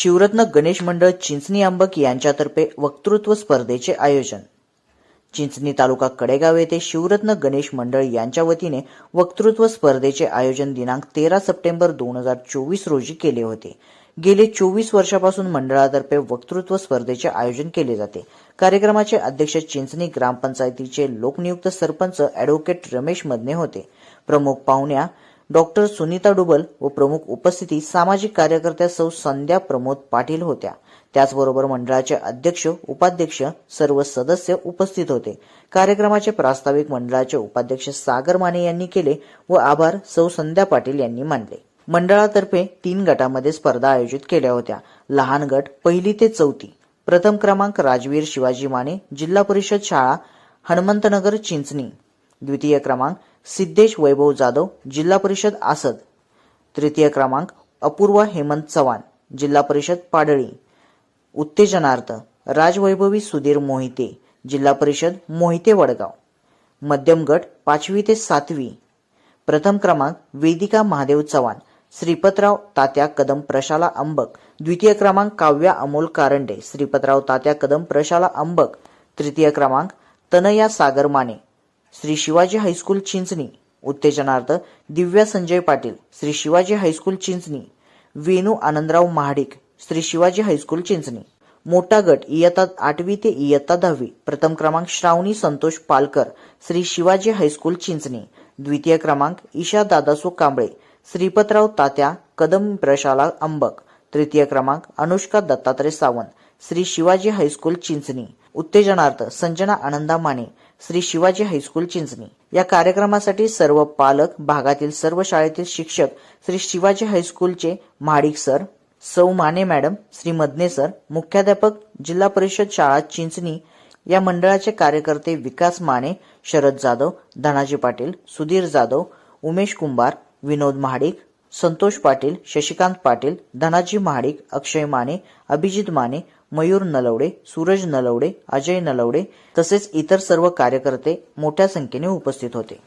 शिवरत्न गणेश मंडळ चिंचणी अंबक यांच्यातर्फे वक्तृत्व स्पर्धेचे आयोजन. चिंचणी तालुका कडेगाव येथे शिवरत्न गणेश मंडळ यांच्या वतीने वक्तृत्व स्पर्धेचे आयोजन दिनांक तेरा सप्टेंबर दोन हजार चोवीस रोजी केले होते. गेले चोवीस वर्षापासून मंडळातर्फे वक्तृत्व स्पर्धेचे आयोजन केले जाते. कार्यक्रमाचे अध्यक्ष चिंचणी ग्रामपंचायतीचे लोकनियुक्त सरपंच अॅडव्होकेट रमेश मदने होते. प्रमुख पाहुण्या डॉक्टर सुनीता डुबल व प्रमुख उपस्थिती सामाजिक कार्यकर्त्या सौ संध्या प्रमोद पाटील होत्या. त्याचबरोबर मंडळाचे अध्यक्ष उपाध्यक्ष सर्व सदस्य उपस्थित होते. कार्यक्रमाचे प्रास्ताविक मंडळाचे उपाध्यक्ष सागर माने यांनी केले व आभार सौ संध्या पाटील यांनी मानले. मंडळातर्फे तीन गटामध्ये स्पर्धा आयोजित केल्या होत्या. लहान गट पहिली ते चौथी. प्रथम क्रमांक राजवीर शिवाजी माने जिल्हा परिषद शाळा हनुमंतनगर चिंचणी. द्वितीय क्रमांक सिद्धेश वैभव जाधव जिल्हा परिषद आसद. तृतीय क्रमांक अपूर्वा हेमंत चव्हाण जिल्हा परिषद पाडळी. उत्तेजनार्थ राजवैभवी सुधीर मोहिते जिल्हा परिषद मोहिते वडगाव. मध्यम गट पाचवी ते सातवी. प्रथम क्रमांक वेदिका महादेव चव्हाण श्रीपतराव तात्या कदम प्रशाला अंबक. द्वितीय क्रमांक काव्या अमोल कारंडे श्रीपतराव तात्या कदम प्रशाला अंबक. तृतीय क्रमांक Tanaya Sagar Mane. Shri Shivaji high school Chinchani उत्तेजनार्थ Divya Sanjay Patil Shri Shivaji high school Chinchani Venu Anandrao Mahadik Shri Shivaji high school Chinchani मोठा गट इयत्ता आठवी ते इयत्ता दहावी प्रथम क्रमांक श्रावणी संतोष पालकर श्री शिवाजी हायस्कूल चिंचणी द्वितीय क्रमांक ईशा दादासू कांबळे श्रीपतराव तात्या कदम प्रशाला अंबक तृतीय क्रमांक अनुष्का दत्तात्रय सावंत श्री शिवाजी हायस्कूल चिंचणी उत्तेजनार्थ संजना आनंदा माने श्री शिवाजी हायस्कूल चिंचणी. या कार्यक्रमासाठी सर्व पालक भागातील सर्व शाळेतील शिक्षक श्री शिवाजी हायस्कूलचे महाडिक सर सौ माने मॅडम श्री मदने सर मुख्याध्यापक जिल्हा परिषद शाळा चिंचणी या मंडळाचे कार्यकर्ते विकास माने शरद जाधव धनाजी पाटील सुधीर जाधव उमेश कुंभार विनोद महाडिक संतोष पाटील शशिकांत पाटील धनाजी महाडिक अक्षय माने अभिजित माने मयूर नलवडे सूरज नलवडे अजय नलवडे तसेच इतर सर्व कार्यकर्ते मोठ्या संख्येने उपस्थित होते.